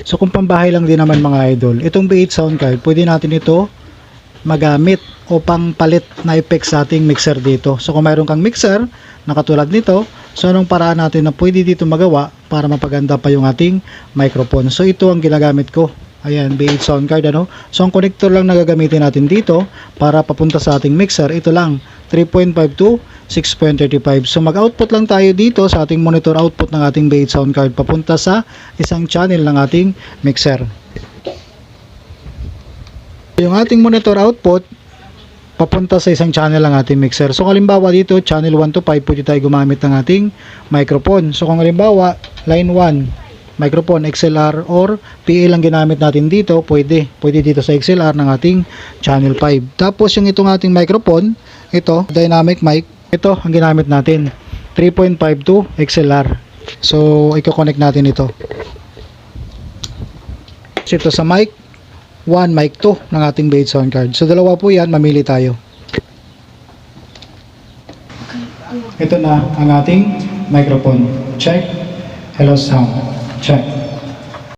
So kung pambahay lang din naman mga idol, itong B8 sound card, pwede natin ito magamit o pang palit na effects sa ating mixer dito. So kung mayroon kang mixer na katulad nito, so anong paraan natin na pwede dito magawa para mapaganda pa yung ating microphone. So ito ang ginagamit ko. Ayan, B8 sound card ano. So ang connector lang na gagamitin natin dito para papunta sa ating mixer, ito lang 3.5 to 6.35. So mag-output lang tayo dito sa ating monitor output ng ating B8 sound card papunta sa isang channel ng ating mixer. Yung ating monitor output papunta sa isang channel ng ating mixer. So halimbawa dito, channel 1 to 5 pwede tayo gumamit ng ating microphone. So kung halimbawa, line 1, microphone XLR or PA lang ginamit natin dito, pwede. Pwede dito sa XLR ng ating channel 5. Tapos yung itong ating microphone, ito, dynamic mic, ito ang ginamit natin. 3.5 to XLR. So, i-connect natin ito. Ito sa mic, 1, mic 2 ng ating bait sound card. So, dalawa po yan, mamili tayo. Ito na ang ating microphone. Check. Hello sound. Check.